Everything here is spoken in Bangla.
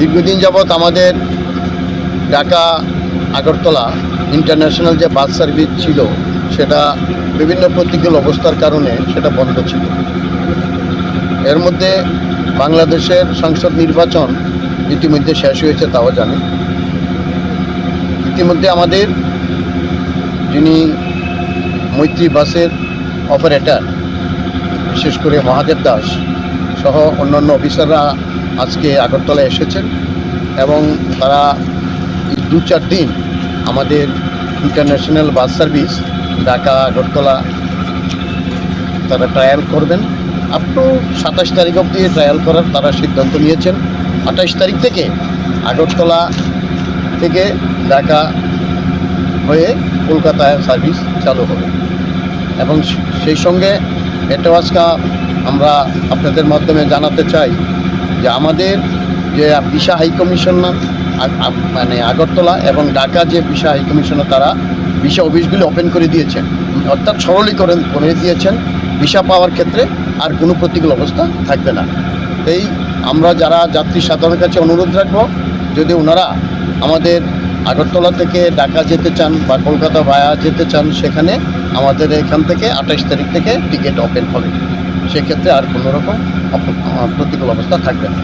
দীর্ঘদিন যাবৎ আমাদের ঢাকা, আগরতলা ইন্টারন্যাশনাল যে বাস সার্ভিস ছিল, সেটা বিভিন্ন প্রতিকূল অবস্থার কারণে সেটা বন্ধ ছিল। এর মধ্যে বাংলাদেশের সংসদ নির্বাচন ইতিমধ্যে শেষ হয়েছে তাও জানি। ইতিমধ্যে আমাদের যিনি মৈত্রী বাসের অপারেটর বিশেষ করে মহাদেব দাস সহ অন্যান্য অফিসাররা আজকে আগরতলা এসেছেন এবং তারা দু চার দিন আমাদের international bus service Dhaka, Agartala তারা ট্রায়াল করবেন। আপ টু সাতাশ তারিখ অবধি ট্রায়াল করার তারা সিদ্ধান্ত নিয়েছেন। আঠাশ তারিখ থেকে আগরতলা থেকে ঢাকা হয়ে কলকাতায় সার্ভিস চালু হবে। এবং সেই সঙ্গে এটাও আজকে আমরা আপনাদের মাধ্যমে জানাতে চাই যে আমাদের যে ভিসা হাই কমিশনার আ- আ- মানে আগরতলা এবং ঢাকা যে ভিসা হাই কমিশনার তারা ভিসা অফিসগুলি ওপেন করে দিয়েছেন। অর্থাৎ সরলীকরণ করে দিয়েছেন। ভিসা পাওয়ার ক্ষেত্রে আর কোনো প্রতিকূল অবস্থা থাকবে না। এই আমরা যারা যাত্রী সাধারণের কাছে অনুরোধ রাখব, যদি ওনারা আমাদের আগরতলা থেকে ঢাকা যেতে চান বা কলকাতা ভায়া যেতে চান, সেখানে আমাদের এখান থেকে আঠাশ তারিখ থেকে টিকিট ওপেন হবে। সেক্ষেত্রে আর কোনো রকম প্রতিকূল অবস্থা থাকবে না।